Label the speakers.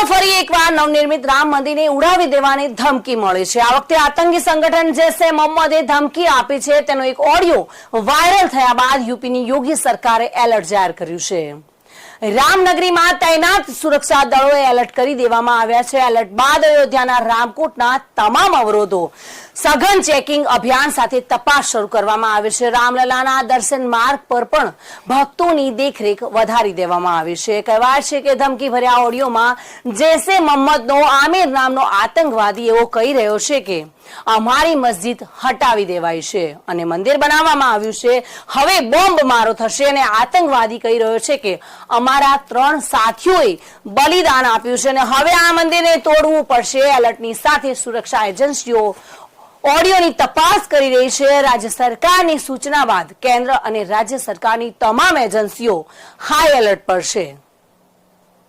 Speaker 1: રાજ્યમાં ફરી એકવાર નવનિર્મિત રામ મંદિરને ઉડાવી દેવાની ધમકી મળી છે. આ વખતે આતંકી સંગઠન જૈસે મોહમ્મદે ધમકી આપી છે. તેનો એક ઓડિયો વાયરલ થયા બાદ યુપીની યોગી સરકારે એલર્ટ જાહેર કર્યું છે. રામનગરીમાં તૈનાત સુરક્ષા દળોએ એલર્ટ કરી દેવામાં આવ્યા છે. એલર્ટ બાદ અયોધ્યાના રામકોટના તમામ અવરોધો, સઘન ચેકિંગ અભિયાન સાથે તપાસ શરૂ કરવામાં આવી છે. રામલલાના દર્શન માર્ગ પર પણ ભક્તોની દેખરેખ વધારી દેવામાં આવી છે. કહેવાય છે કે ધમકી ભર્યા ઓડિયોમાં જૈસે મહમ્મદનો આમિર નામનો આતંકવાદી એવો કહી રહ્યો છે કે, અમારી મસ્જિદ હટાવી દેવાઈ છે અને મંદિર બનાવવામાં આવ્યું છે. હવે બોમ્બ મારો થશે અને આતંકવાદી કહી રહ્યો છે કે અમારા ત્રણ સાથીઓએ બલિદાન આપ્યું છે અને હવે આ મંદિરને તોડવું પડશે. એલર્ટની સાથે સુરક્ષા એજન્સીઓ ઓડિયોની તપાસ કરી રહી છે. રાજ્ય સરકારની સૂચના બાદ કેન્દ્ર અને રાજ્ય સરકારની તમામ એજન્સીઓ હાઈ એલર્ટ પર છે.